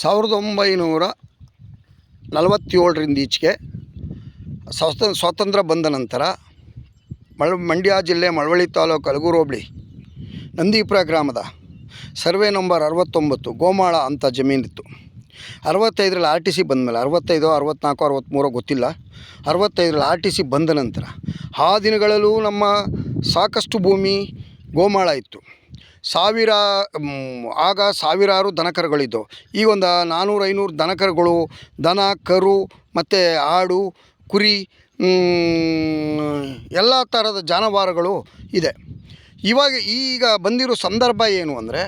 ಸಾವಿರದ ಒಂಬೈನೂರ ನಲವತ್ತೇಳರಿಂದ ಈಚೆಗೆ ಸ್ವತ, ಸ್ವಾತಂತ್ರ್ಯ ಬಂದ ನಂತರ ಮಳ, ಮಂಡ್ಯ ಜಿಲ್ಲೆ ಮಳವಳ್ಳಿ ತಾಲೂಕು ಅಲಗೂರು ಹೋಬಳಿ, ನಂದೀಪುರ ಗ್ರಾಮದ ಸರ್ವೆ ನಂಬರ್ ಅರವತ್ತೊಂಬತ್ತು ಗೋಮಾಳ ಅಂತ ಜಮೀನಿತ್ತು. ಅರವತ್ತೈದರಲ್ಲಿ ಆರ್ ಟಿ ಸಿ ಬಂದಮೇಲೆ, ಅರವತ್ತೈದು ಅರವತ್ತ್ನಾಲ್ಕು ಅರವತ್ತ್ಮೂರೋ ಗೊತ್ತಿಲ್ಲ. ಅರವತ್ತೈದರಲ್ಲಿ ಆರ್ ಟಿ ಸಿ ಬಂದ ನಂತರ, ಆ ದಿನಗಳಲ್ಲೂ ನಮ್ಮ ಸಾಕಷ್ಟು ಭೂಮಿ ಗೋಮಾಳ ಇತ್ತು. ಸಾವಿರ ಆಗ ಸಾವಿರಾರು ದನಕರುಗಳಿದ್ದವು. ಈಗ ಒಂದು ನಾನ್ನೂರು ಐನೂರು ದನಕರುಗಳು, ದನ, ಕರು, ಮತ್ತು ಆಡು, ಕುರಿ ಎಲ್ಲ ಥರದ ಜಾನುವಾರುಗಳು ಇದೆ. ಇವಾಗ ಈಗ ಬಂದಿರೋ ಸಂದರ್ಭ ಏನು ಅಂದರೆ,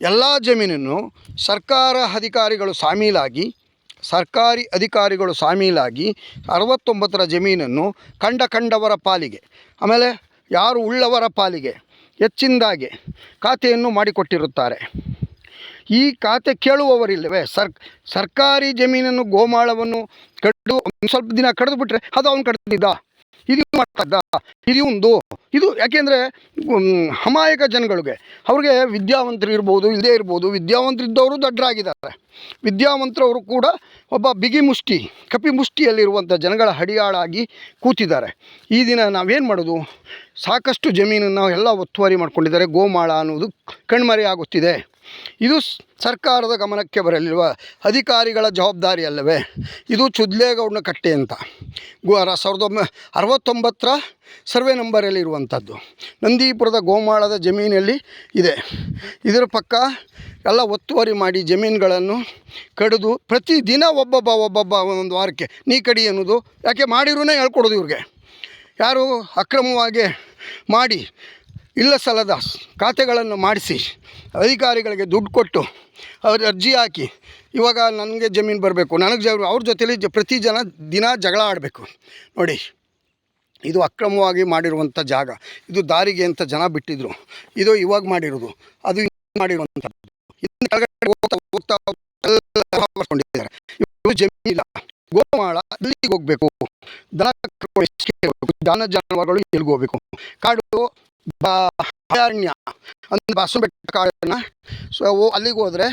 ಎಲ್ಲ ಜಮೀನನ್ನು ಸರ್ಕಾರ ಅಧಿಕಾರಿಗಳು ಸಾಮೀಲಾಗಿ, ಸರ್ಕಾರಿ ಅಧಿಕಾರಿಗಳು ಸಾಮೀಲಾಗಿ ಅರವತ್ತೊಂಬತ್ತರ ಜಮೀನನ್ನು ಕಂಡ ಕಂಡವರ ಪಾಲಿಗೆ. ಆಮೇಲೆ ಯಾರು ಉಳ್ಳವರ ಪಾಲಿಗೆ? ಹೆಚ್ಚಿಂದಾಗೆ ಖಾತೆಯನ್ನು ಮಾಡಿಕೊಟ್ಟಿರುತ್ತಾರೆ. ಈ ಖಾತೆ ಕೇಳುವವರಿಲ್ಲವೇ? ಸರ್ ಸರ್ಕಾರಿ ಜಮೀನನ್ನು ಗೋಮಾಳವನ್ನು ಕಡಿದು ಸ್ವಲ್ಪ ದಿನ ಕಡಿದು ಬಿಟ್ಟರೆ ಅದು ಅವ್ನು ಕಡ್ದಿದ್ದ? ಇದು ಮಾಡ್ತಾ ಇದ್ದ ಇದು ಒಂದು ಇದು ಯಾಕೆಂದರೆ ಅಮಾಯಕ ಜನಗಳಿಗೆ. ಅವ್ರಿಗೆ ವಿದ್ಯಾವಂತರು ಇರ್ಬೋದು ಇಲ್ಲದೇ ಇರ್ಬೋದು, ವಿದ್ಯಾವಂತರಿದ್ದವರು ದಡ್ಡರಾಗಿದ್ದಾರೆ ವಿದ್ಯಾವಂತರವರು ಕೂಡ ಒಬ್ಬ ಬಿಗಿ ಮುಷ್ಟಿ, ಕಪಿ ಮುಷ್ಟಿಯಲ್ಲಿರುವಂಥ ಜನಗಳ ಹಡಿಯಾಳಾಗಿ ಕೂತಿದ್ದಾರೆ. ಈ ದಿನ ನಾವೇನು ಮಾಡೋದು? ಸಾಕಷ್ಟು ಜಮೀನನ್ನು ಎಲ್ಲ ಒತ್ತುವರಿ ಮಾಡ್ಕೊಂಡಿದ್ದಾರೆ. ಗೋಮಾಳ ಅನ್ನೋದು ಕಣ್ಮರೆ ಆಗುತ್ತಿದೆ ಇದು ಸರ್ಕಾರದ ಗಮನಕ್ಕೆ ಬರಲಿರುವ ಅಧಿಕಾರಿಗಳ ಜವಾಬ್ದಾರಿ ಅಲ್ಲವೇ? ಇದು ಚುದ್ಲೇಗೌಡನ ಕಟ್ಟೆ ಅಂತ. ಗೋ ಸಾವಿರದ ಒಂಬ ಅರವತ್ತೊಂಬತ್ತರ ಸರ್ವೆ ನಂಬರಲ್ಲಿ ಇರುವಂಥದ್ದು. ನಂದೀಪುರದ ಗೋಮಾಳದ ಜಮೀನಲ್ಲಿ ಇದೆ. ಇದರ ಪಕ್ಕ ಎಲ್ಲ ಒತ್ತುವರಿ ಮಾಡಿ ಜಮೀನುಗಳನ್ನು ಕಡಿದು ಪ್ರತಿದಿನ ಒಬ್ಬೊಬ್ಬ ಒಬ್ಬೊಬ್ಬ ಒಂದೊಂದು ವಾರಕ್ಕೆ ನೀ ಕಡಿ ಅನ್ನೋದು ಯಾಕೆ ಮಾಡಿರೂ ಹೇಳ್ಕೊಡೋದು ಇವ್ರಿಗೆ. ಯಾರು ಅಕ್ರಮವಾಗಿ ಮಾಡಿ ಇಲ್ಲ ಸಲದ ಖಾತೆಗಳನ್ನು ಮಾಡಿಸಿ ಅಧಿಕಾರಿಗಳಿಗೆ ದುಡ್ಡು ಕೊಟ್ಟು ಅವ್ರ ಅರ್ಜಿ ಹಾಕಿ, ಇವಾಗ ನನಗೆ ಜಮೀನು ಬರಬೇಕು. ನನಗೆ ಅವ್ರ ಜೊತೇಲಿ ಜ, ಪ್ರತಿ ಜನ ದಿನ ಜಗಳ ಆಡಬೇಕು. ನೋಡಿ, ಇದು ಅಕ್ರಮವಾಗಿ ಮಾಡಿರುವಂಥ ಜಾಗ. ಇದು ದಾರಿಗೆ ಅಂತ ಜನ ಬಿಟ್ಟಿದ್ರು. ಇದು ಇವಾಗ ಮಾಡಿರೋದು. ಅದು ಮಾಡಿರುವಂಥದ್ದು ಹೋಗ್ತಾ ಮಾಡ್ಕೊಂಡಿದ್ದಾರೆ. ಜಮೀನಿಲ್ಲ ಗೋಮಾಳ ಅಲ್ಲಿಗೆ ಹೋಗಬೇಕು. ದನ ದನ ಜಾನುವಾರುಗಳು ಎಲ್ಲಿಗೆ ಹೋಗಬೇಕು. ಕಾಡು ಅರಣ್ಯ. ಅಂದ್ರೆ ಬಸವ ಬೆಟ್ಟ ಕಾಡನ್ನು. ಸೊ ಅಲ್ಲಿಗೆ ಹೋದರೆ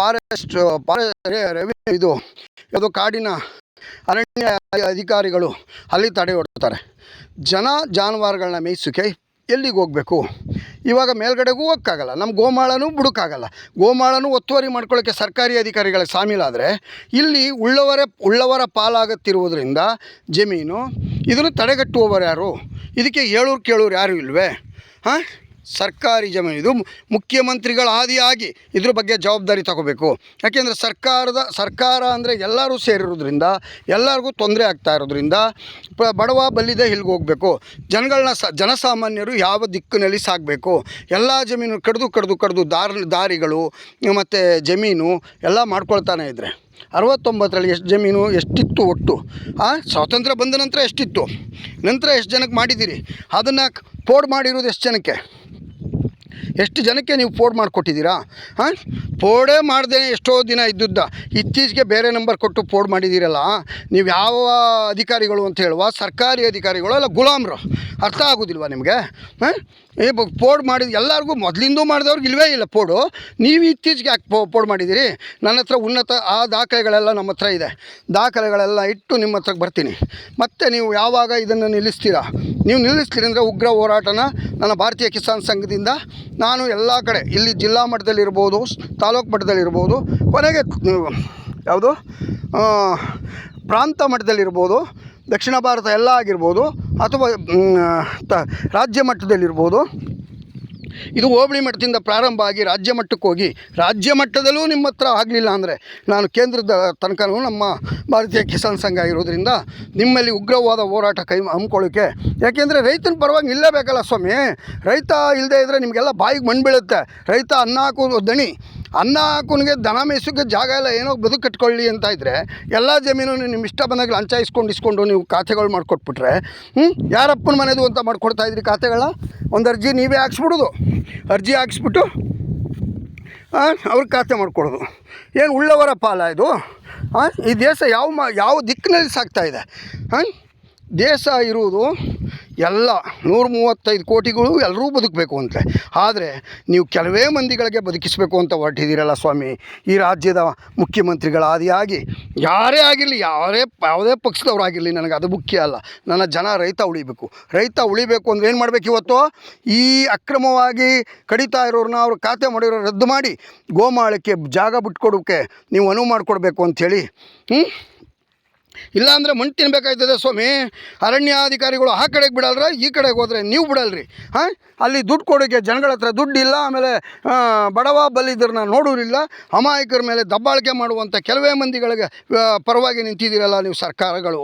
ಫಾರೆಸ್ಟ್ ಫಾರೆಸ್ಟ್ ಇದು ಅದು ಕಾಡಿನ ಅರಣ್ಯ ಅಧಿಕಾರಿಗಳು ಅಲ್ಲಿ ತಡೆ ಹೊಡ್ತಾರೆ. ಜನ ಜಾನುವಾರುಗಳನ್ನ ಮೇಯಿಸೋಕೆ ಎಲ್ಲಿಗೆ ಹೋಗಬೇಕು? ಇವಾಗ ಮೇಲ್ಗಡೆಗೂ ಹೋಗೋಕ್ಕಾಗಲ್ಲ. ನಮ್ಮ ಗೋಮಾಳನೂ ಬಿಡೋಕ್ಕಾಗಲ್ಲ ಗೋಮಾಳನೂ ಒತ್ತುವರಿ ಮಾಡ್ಕೊಳ್ಳೋಕ್ಕೆ ಸರ್ಕಾರಿ ಅಧಿಕಾರಿಗಳ ಶಾಮೀಲಾದರೆ ಇಲ್ಲಿ ಉಳ್ಳವರೇ, ಉಳ್ಳವರ ಪಾಲಾಗುತ್ತಿರುವುದರಿಂದ ಜಮೀನು, ಇದನ್ನು ತಡೆಗಟ್ಟುವವರು ಯಾರು? ಇದಕ್ಕೆ ಹೇಳೋರು ಕೇಳೋರು ಯಾರು ಇಲ್ವೇ? ಹಾಂ? ಸರ್ಕಾರಿ ಜಮೀನು. ಇದು ಮುಖ್ಯಮಂತ್ರಿಗಳ ಆದಿಯಾಗಿ ಇದ್ರ ಬಗ್ಗೆ ಜವಾಬ್ದಾರಿ ತಗೋಬೇಕು. ಯಾಕೆಂದರೆ ಸರ್ಕಾರದ, ಸರ್ಕಾರ ಅಂದರೆ ಎಲ್ಲರೂ ಸೇರಿರೋದ್ರಿಂದ, ಎಲ್ಲರಿಗೂ ತೊಂದರೆ ಆಗ್ತಾ ಇರೋದ್ರಿಂದ ಬಡವ ಬಲ್ಲಿದೆ ಇಲ್ಲಿಗೆ ಹೋಗಬೇಕು. ಜನಗಳನ್ನ ಸ, ಜನಸಾಮಾನ್ಯರು ಯಾವ ದಿಕ್ಕಿನಲ್ಲಿ ಸಾಗಬೇಕು ಎಲ್ಲ ಜಮೀನು ಕಡಿದು ಕಡಿದು ಕಡಿದು ದಾರಿ, ದಾರಿಗಳು, ಮತ್ತು ಜಮೀನು ಎಲ್ಲ ಮಾಡ್ಕೊಳ್ತಾನೆ ಇದ್ದರೆ ಅರವತ್ತೊಂಬತ್ತರಲ್ಲಿ ಎಷ್ಟು ಜಮೀನು ಎಷ್ಟಿತ್ತು ಒಟ್ಟು? ಆ, ಸ್ವಾತಂತ್ರ್ಯ ಬಂದ ನಂತರ ಎಷ್ಟಿತ್ತು? ನಂತರ ಎಷ್ಟು ಜನಕ್ಕೆ ಮಾಡಿದ್ದೀರಿ? ಅದನ್ನು ಪೋಡ್ ಮಾಡಿರೋದು ಎಷ್ಟು ಜನಕ್ಕೆ? ಎಷ್ಟು ಜನಕ್ಕೆ ನೀವು ಪೋಡ್ ಮಾಡಿಕೊಟ್ಟಿದ್ದೀರಾ? ಹಾಂ? ಪೋಡೇ ಮಾಡ್ದೇ ಎಷ್ಟೋ ದಿನ ಇದ್ದುದ್ದ. ಇತ್ತೀಚೆಗೆ ಬೇರೆ ನಂಬರ್ ಕೊಟ್ಟು ಪೋಡ್ ಮಾಡಿದ್ದೀರಲ್ಲ, ನೀವು ಯಾವ ಅಧಿಕಾರಿಗಳು ಅಂತ ಹೇಳುವ? ಸರ್ಕಾರಿ ಅಧಿಕಾರಿಗಳು ಅಲ್ಲ, ಗುಲಾಮ್ರು. ಅರ್ಥ ಆಗೋದಿಲ್ವಾ ನಿಮಗೆ? ಹಾಂ? ಏ ಪೋಡ್ ಮಾಡಿದ ಎಲ್ಲರಿಗೂ ಮೊದಲಿಂದೂ ಮಾಡಿದವ್ರಿಗೆ ಇಲ್ವೇ ಇಲ್ಲ ಪೋಡು. ನೀವು ಇತ್ತೀಚೆಗೆ ಯಾಕೆ ಪೋಡ್ ಮಾಡಿದ್ದೀರಿ ನನ್ನ ಹತ್ರ ಉನ್ನತ, ಆ ದಾಖಲೆಗಳೆಲ್ಲ ನಮ್ಮ ಹತ್ರ ಇದೆ. ದಾಖಲೆಗಳೆಲ್ಲ ಇಟ್ಟು ನಿಮ್ಮ ಹತ್ರಕ್ಕೆ ಬರ್ತೀನಿ. ಮತ್ತು ನೀವು ಯಾವಾಗ ಇದನ್ನು ನಿಲ್ಲಿಸ್ತೀರಾ? ನೀವು ನಿಲ್ಲಿಸ್ತೀರಿ ಅಂದರೆ ಉಗ್ರ ಹೋರಾಟನ ನನ್ನ ಭಾರತೀಯ ಕಿಸಾನ್ ಸಂಘದಿಂದ ನಾನು ಎಲ್ಲ ಕಡೆ, ಇಲ್ಲಿ ಜಿಲ್ಲಾ ಮಟ್ಟದಲ್ಲಿರ್ಬೋದು ತಾಲೂಕು ಮಟ್ಟದಲ್ಲಿರ್ಬೋದು ಕೊನೆಗೆ ಯಾವುದು? ಪ್ರಾಂತ ಮಟ್ಟದಲ್ಲಿರ್ಬೋದು ದಕ್ಷಿಣ ಭಾರತ ಎಲ್ಲ ಆಗಿರ್ಬೋದು ಅಥವಾ ತ, ರಾಜ್ಯ ಮಟ್ಟದಲ್ಲಿರ್ಬೋದು. ಇದು ಹೋಬಳಿ ಮಟ್ಟದಿಂದ ಪ್ರಾರಂಭ ಆಗಿ ರಾಜ್ಯ ಮಟ್ಟಕ್ಕೆ ಹೋಗಿ ರಾಜ್ಯ ಮಟ್ಟದಲ್ಲೂ ನಿಮ್ಮ ಹತ್ರ ಆಗಲಿಲ್ಲ ಅಂದರೆ ನಾನು ಕೇಂದ್ರದ ತನಕನೂ ನಮ್ಮ ಭಾರತೀಯ ಕಿಸಾನ್ ಸಂಘ ಇರೋದ್ರಿಂದ ನಿಮ್ಮಲ್ಲಿ ಉಗ್ರವಾದ ಹೋರಾಟ ಕೈ ಹಮ್ಕೊಳ್ಳೋಕ್ಕೆ ಯಾಕೆಂದರೆ ರೈತನ ಪರವಾಗಿ ನಿಲ್ಲಬೇಕಲ್ಲ ಸ್ವಾಮಿ. ರೈತ ಇಲ್ಲದೆ ಇದ್ದರೆ ನಿಮಗೆಲ್ಲ ಬಾಯಿಗೆ ಮಣ್ಣು ಬೀಳುತ್ತೆ. ರೈತ ಅನ್ನ ಹಾಕೋದು ದಣಿ. ಅನ್ನ ಹಾಕೋನಿಗೆ ದನ ಮೇಯಿಸೋಕ್ಕೆ ಜಾಗ ಇಲ್ಲ, ಏನೋ ಬದುಕು ಕಟ್ಕೊಳ್ಳಿ ಅಂತ ಇದ್ದರೆ ಎಲ್ಲ ಜಮೀನು ನಿಮ್ಮ ಇಷ್ಟ ಬಂದಾಗ ಲಂಚ ಇಸ್ಕೊಂಡು ಇಸ್ಕೊಂಡು ನೀವು ಖಾತೆಗಳು ಮಾಡಿಕೊಟ್ಬಿಟ್ರೆ ಹ್ಞೂ ಯಾರಪ್ಪನ ಮನೆದು ಅಂತ ಮಾಡ್ಕೊಡ್ತಾ ಇದ್ರಿ ಖಾತೆಗಳ ಒಂದು ಅರ್ಜಿ ನೀವೇ ಹಾಕ್ಸ್ಬಿಡೋದು. ಅರ್ಜಿ ಹಾಕ್ಸ್ಬಿಟ್ಟು ಅವ್ರ ಖಾತೆ ಮಾಡಿಕೊಡೋದು. ಏನು ಉಳ್ಳವರ ಪಾಲ ಇದು? ಈ ದೇಶ ಯಾವ ಮ, ಯಾವ ದಿಕ್ಕಿನಲ್ಲಿ ಸಾಗ್ತಾ ಇದೆ? ಹಾಂ ದೇಶ ಇರುವುದು ಎಲ್ಲ ನೂರ ಮೂವತ್ತೈದು ಕೋಟಿಗಳು ಎಲ್ಲರೂ ಬದುಕಬೇಕು ಅಂತ. ಆದರೆ ನೀವು ಕೆಲವೇ ಮಂದಿಗಳಿಗೆ ಬದುಕಿಸಬೇಕು ಅಂತ ಹೊರಟಿದ್ದೀರಲ್ಲ ಸ್ವಾಮಿ. ಈ ರಾಜ್ಯದ ಮುಖ್ಯಮಂತ್ರಿಗಳಾದಿಯಾಗಿ ಯಾರೇ ಆಗಿರಲಿ, ಯಾರೇ ಯಾವುದೇ ಪಕ್ಷದವರಾಗಿರಲಿ ನನಗೆ ಅದು ಮುಖ್ಯ ಅಲ್ಲ. ನನ್ನ ಜನ ರೈತ ಉಳಿಬೇಕು. ರೈತ ಉಳಿಬೇಕು ಅಂದ್ರೆ ಏನು ಮಾಡಬೇಕು ಇವತ್ತು? ಈ ಅಕ್ರಮವಾಗಿ ಕಡಿತಾ ಇರೋರನ್ನ ಅವ್ರ ಖಾತೆ ಮಾಡಿರೋ ರದ್ದು ಮಾಡಿ ಗೋಮಾಳಕ್ಕೆ ಜಾಗ ಬಿಟ್ಕೊಡೋಕ್ಕೆ ನೀವು ಅನುವು ಮಾಡಿಕೊಡ್ಬೇಕು ಅಂಥೇಳಿ ಹ್ಞೂ ಇಲ್ಲಾಂದರೆ ಮಣ್ಣು ತಿನ್ನಬೇಕಾಯ್ತದೆ ಸ್ವಾಮಿ. ಅರಣ್ಯಾಧಿಕಾರಿಗಳು ಆ ಕಡೆಗೆ ಬಿಡಲ್ರ, ಈ ಕಡೆಗೆ ಹೋದರೆ ನೀವು ಬಿಡಲ್ರಿ. ಹಾಂ? ಅಲ್ಲಿ ದುಡ್ಡು ಕೊಡೋಕ್ಕೆ ಜನಗಳ ಹತ್ರ ದುಡ್ಡು ಇಲ್ಲ ಆಮೇಲೆ ಬಡವ ಬಲ್ಲಿದ್ರನ್ನ ನೋಡೋರಿಲ್ಲ, ಅಮಾಯಕರ ಮೇಲೆ ದಬ್ಬಾಳಿಕೆ ಮಾಡುವಂಥ ಕೆಲವೇ ಮಂದಿಗಳಿಗೆ ಪರವಾಗಿ ನಿಂತಿದ್ದೀರಲ್ಲ ನೀವು ಸರ್ಕಾರಗಳು.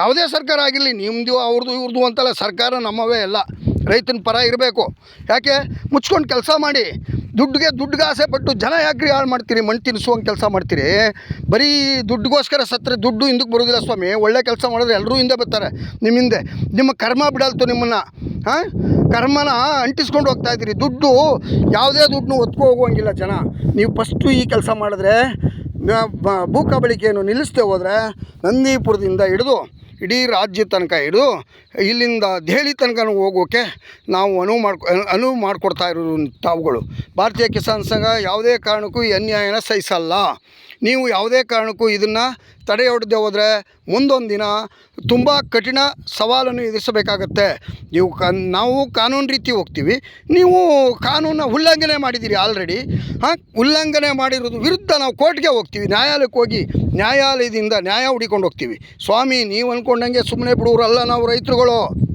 ಯಾವುದೇ ಸರ್ಕಾರ ಆಗಿರಲಿ ನಿಮ್ಮದು ಅವ್ರದ್ದು ಇವ್ರದ್ದು ಅಂತಲ್ಲ ಸರ್ಕಾರ ನಮ್ಮವೇ ಎಲ್ಲ ರೈತನ ಪರ ಇರಬೇಕು. ಯಾಕೆ? ಮುಚ್ಕೊಂಡು ಕೆಲಸ ಮಾಡಿ. ದುಡ್ಡಿಗೆ ದುಡ್ಡಿಗೆ ಆಸೆ ಪಟ್ಟು ಜನ ಯಾಕ್ರಿ ಹಾಳು ಮಾಡ್ತೀರಿ? ಮಣ್ಣು ತಿನ್ನಿಸುವಂಗೆ ಕೆಲಸ ಮಾಡ್ತೀರಿ? ಬರೀ ದುಡ್ಡಿಗೋಸ್ಕರ ಸತ್ತರೆ ದುಡ್ಡು ಹಿಂದಕ್ಕೆ ಬರೋದಿಲ್ಲ ಸ್ವಾಮಿ. ಒಳ್ಳೆ ಕೆಲಸ ಮಾಡಿದ್ರೆ ಎಲ್ಲರೂ ಹಿಂದೆ ಬರ್ತಾರೆ. ನಿಮ್ಮ ಹಿಂದೆ. ನಿಮ್ಮ ಕರ್ಮ ಬಿಡಲ್ತು ನಿಮ್ಮನ್ನು. ಹಾಂ? ಕರ್ಮನ ಅಂಟಿಸ್ಕೊಂಡು ಹೋಗ್ತಾ ಇದ್ದೀರಿ. ದುಡ್ಡು ಯಾವುದೇ ದುಡ್ಡು ಒತ್ಕೊ ಹೋಗುವಂಗಿಲ್ಲ ಜನ. ನೀವು ಫಸ್ಟು ಈ ಕೆಲಸ ಮಾಡಿದ್ರೆ ಬ- ನಿಲ್ಲಿಸ್ತೇ ಹೋದರೆ ನಂದೀಪುರದಿಂದ ಹಿಡಿದು ಇಡೀ ರಾಜ್ಯ ತನಕ ಹಿಡಿದು ಇಲ್ಲಿಂದ ದೆಹಲಿ ತನಕ ಹೋಗೋಕ್ಕೆ ನಾವು ಅನುವು ಮಾಡ್ಕೊ ಅನುವು ಮಾಡಿಕೊಡ್ತಾ ತಾವುಗಳು. ಭಾರತೀಯ ಕಿಸಾನ್ ಸಂಘ ಯಾವುದೇ ಕಾರಣಕ್ಕೂ ಈ ಅನ್ಯಾಯನ ಸಹಿಸಲ್ಲ. ನೀವು ಯಾವುದೇ ಕಾರಣಕ್ಕೂ ಇದನ್ನು ತಡೆಯೊಡ್ದೆ ಹೋದರೆ ಮುಂದೊಂದು ದಿನ ತುಂಬ ಕಠಿಣ ಸವಾಲನ್ನು ಎದುರಿಸಬೇಕಾಗತ್ತೆ. ನೀವು ಕನ್, ನಾವು ಕಾನೂನು ರೀತಿ ಹೋಗ್ತೀವಿ. ನೀವು ಕಾನೂನ ಉಲ್ಲಂಘನೆ ಮಾಡಿದ್ದೀರಿ ಆಲ್ರೆಡಿ ಹಾಂ? ಉಲ್ಲಂಘನೆ ಮಾಡಿರೋದು ವಿರುದ್ಧ ನಾವು ಕೋರ್ಟ್ಗೆ ಹೋಗ್ತೀವಿ. ನ್ಯಾಯಾಲಯಕ್ಕೆ ಹೋಗಿ ನ್ಯಾಯಾಲಯದಿಂದ ನ್ಯಾಯ ಹುಡಿಕೊಂಡು ಹೋಗ್ತೀವಿ. ಸ್ವಾಮಿ, ನೀವು ಅಂದ್ಕೊಂಡಂಗೆ ಸುಮ್ಮನೆ ಬಿಡುವರಲ್ಲ ನಾವು ರೈತರುಗಳು.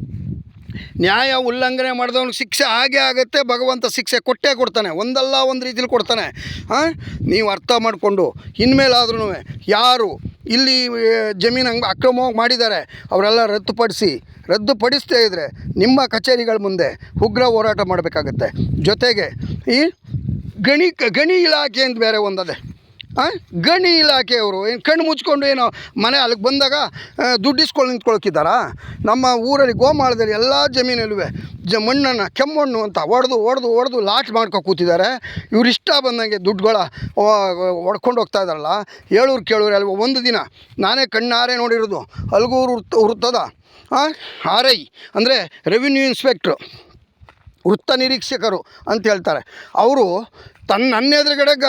ನ್ಯಾಯ ಉಲ್ಲಂಘನೆ ಮಾಡಿದವನಿಗೆ ಶಿಕ್ಷೆ ಹಾಗೆ ಆಗುತ್ತೆ, ಭಗವಂತ ಶಿಕ್ಷೆ ಕೊಟ್ಟೇ ಕೊಡ್ತಾನೆ, ಒಂದಲ್ಲ ಒಂದು ರೀತಿಲಿ ಕೊಡ್ತಾನೆ. ಹಾಂ? ನೀವು ಅರ್ಥ ಮಾಡಿಕೊಂಡು ಇನ್ಮೇಲಾದ್ರೂ ಯಾರು ಇಲ್ಲಿ ಜಮೀನು ಹಂಗೆ ಅಕ್ರಮವಾಗಿ ಮಾಡಿದ್ದಾರೆ, ಅವರೆಲ್ಲ ರದ್ದುಪಡಿಸಿ, ರದ್ದುಪಡಿಸದೇ ಇದ್ದರೆ ನಿಮ್ಮ ಕಚೇರಿಗಳ ಮುಂದೆ ಉಗ್ರ ಹೋರಾಟ ಮಾಡಬೇಕಾಗತ್ತೆ. ಜೊತೆಗೆ ಈ ಗಣಿ ಗಣಿ ಇಲಾಖೆ ಅಂತ ಬೇರೆ ಒಂದದೆ. ಗಣಿ ಇಲಾಖೆಯವರು ಏನು ಕಣ್ಣು ಮುಚ್ಕೊಂಡು ಏನೋ ಮನೆ ಅಲ್ಲಿಗೆ ಬಂದಾಗ ದುಡ್ಡು ಇಸ್ಕೊಂಡು ನಿಂತ್ಕೊಳಕ್ಕಿದ್ದಾರಾ ನಮ್ಮ ಊರಲ್ಲಿ ಗೋಮಾಳದಲ್ಲಿ ಎಲ್ಲ ಜಮೀನಲ್ಲೂ ಜ, ಮಣ್ಣನ್ನು, ಕೆಮ್ಮಣ್ಣು ಅಂತ ಹೊಡೆದು ಹೊಡೆದು ಹೊಡೆದು ಲಾಟ್ ಮಾಡ್ಕೊ ಕೂತಿದ್ದಾರೆ. ಇವ್ರು ಇಷ್ಟ ಬಂದಂಗೆ ದುಡ್ಡುಗಳ ಹೊಡ್ಕೊಂಡು ಹೋಗ್ತಾ ಇದ್ದಾರಲ್ಲ. ಏಳೂರು ಕೇಳೂರು ಅಲ್ವ, ಒಂದು ದಿನ ನಾನೇ ಕಣ್ಣಾರೆ ನೋಡಿರೋದು. ಅಲ್ಗೂರು ವೃತ್ತ ವೃತ್ತದ ಆರ್ ಐ ಅಂದರೆ ರೆವಿನ್ಯೂ ಇನ್ಸ್ಪೆಕ್ಟ್ರು ವೃತ್ತ ನಿರೀಕ್ಷಕರು ಅಂತ ಹೇಳ್ತಾರೆ. ಅವರು ತನ್ನ ನನ್ನ ಎದುರುಗಡೆ ಗ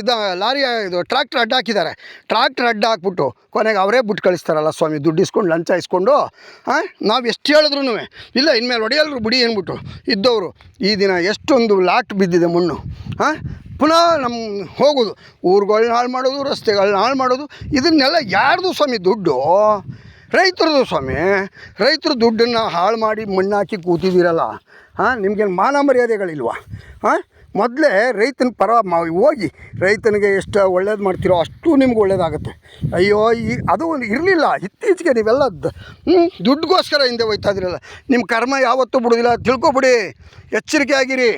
ಇದು ಲಾರಿ ಇದು ಟ್ರ್ಯಾಕ್ಟ್ರ್ ಅಡ್ಡ ಹಾಕಿದ್ದಾರೆ. ಟ್ರ್ಯಾಕ್ಟರ್ ಅಡ್ಡ ಹಾಕ್ಬಿಟ್ಟು ಕೊನೆಗೆ ಅವರೇ ಬಿಟ್ಟು ಕಳಿಸ್ತಾರಲ್ಲ ಸ್ವಾಮಿ, ದುಡ್ಡು ಇಸ್ಕೊಂಡು ಲಂಚ ಇಸ್ಕೊಂಡು ಹಾಂ ನಾವು ಎಷ್ಟು ಹೇಳಿದ್ರು ಇಲ್ಲ ಇನ್ಮೇಲೆ ಹೊಡೆಯಲ್ರು ಬಿಡಿ ಅಂದ್ಬಿಟ್ಟು ಇದ್ದವರು. ಈ ದಿನ ಎಷ್ಟೊಂದು ಲಾಟ್ ಬಿದ್ದಿದೆ ಮಣ್ಣು ಹಾಂ ಪುನಃ ನಮ್ಮ ಹೋಗೋದು. ಊರುಗಳ್ನ ಹಾಳು ಮಾಡೋದು ರಸ್ತೆಗಳನ್ನ ಹಾಳು ಮಾಡೋದು, ಇದನ್ನೆಲ್ಲ ಯಾರ್ದು ಸ್ವಾಮಿ ದುಡ್ಡು? ರೈತರದು ಸ್ವಾಮಿ. ರೈತರು ದುಡ್ಡನ್ನು ಹಾಳು ಮಾಡಿ ಮಣ್ಣಾಕಿ ಕೂತಿದ್ದೀರಲ್ಲ ಹಾಂ ನಿಮ್ಗೇನು ಮಾನ ಮರ್ಯಾದೆಗಳಿಲ್ವ? ಹಾಂ, ಮೊದಲೇ ರೈತನ ಪರ ಹೋಗಿ ರೈತನಿಗೆ ಎಷ್ಟು ಒಳ್ಳೇದು ಮಾಡ್ತೀರೋ ಅಷ್ಟು ನಿಮ್ಗೆ ಒಳ್ಳೇದಾಗುತ್ತೆ. ಅಯ್ಯೋ, ಈ ಅದು ಒಂದು ಇರಲಿಲ್ಲ. ಇತ್ತೀಚೆಗೆ ನೀವೆಲ್ಲ ದುಡ್ಡುಗೋಸ್ಕರ ಹಿಂದೆ ಹೋಯ್ತಾ ಇದ್ರಲ್ಲ. ನಿಮ್ಮ ಕರ್ಮ ಯಾವತ್ತೂ ಬಿಡೋದಿಲ್ಲ. ತಿಳ್ಕೊಬಿಡಿ. ಎಚ್ಚರಿಕೆ ಆಗಿರಿ.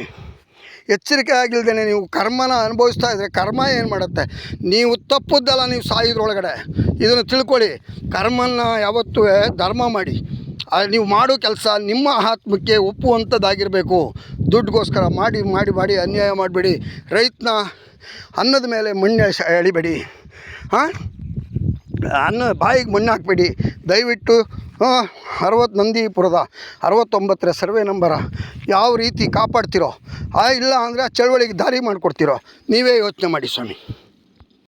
ಎಚ್ಚರಿಕೆ ಆಗಿಲ್ದೇ ನೀವು ಕರ್ಮನ ಅನುಭವಿಸ್ತಾ ಇದ್ರೆ ಕರ್ಮ ಏನು ಮಾಡುತ್ತೆ? ನೀವು ತಪ್ಪುದ್ದಲ್ಲ ನೀವು ಸಾಯೋದ್ರೊಳಗಡೆ. ಇದನ್ನು ತಿಳ್ಕೊಳ್ಳಿ. ಕರ್ಮನ ಯಾವತ್ತೂ, ಧರ್ಮ ಮಾಡಿ. ನೀವು ಮಾಡೋ ಕೆಲಸ ನಿಮ್ಮ ಆತ್ಮಕ್ಕೆ ಒಪ್ಪುವಂಥದ್ದಾಗಿರಬೇಕು. ದುಡ್ಡುಗೋಸ್ಕರ ಮಾಡಿ ಮಾಡಿ ಮಾಡಿ ಅನ್ಯಾಯ ಮಾಡಬೇಡಿ. ರೈತನ ಅನ್ನದ ಮೇಲೆ ಮಣ್ಣು ಎಳಿಬೇಡಿ. ಹಾಂ ಅನ್ನ ಬಾಯಿಗೆ ಮಣ್ಣು ಹಾಕಬೇಡಿ. ದಯವಿಟ್ಟು ಅರವತ್ತು ನಂದಿಪುರದ ಅರವತ್ತೊಂಬತ್ತರ ಸರ್ವೆ ನಂಬರ ಯಾವ ರೀತಿ ಕಾಪಾಡ್ತಿರೋ, ಆ, ಇಲ್ಲ ಅಂದರೆ ಆ ಚಳವಳಿಗೆ ದಾರಿ ಮಾಡಿಕೊಡ್ತಿರೋ, ನೀವೇ ಯೋಚನೆ ಮಾಡಿ ಸ್ವಾಮಿ.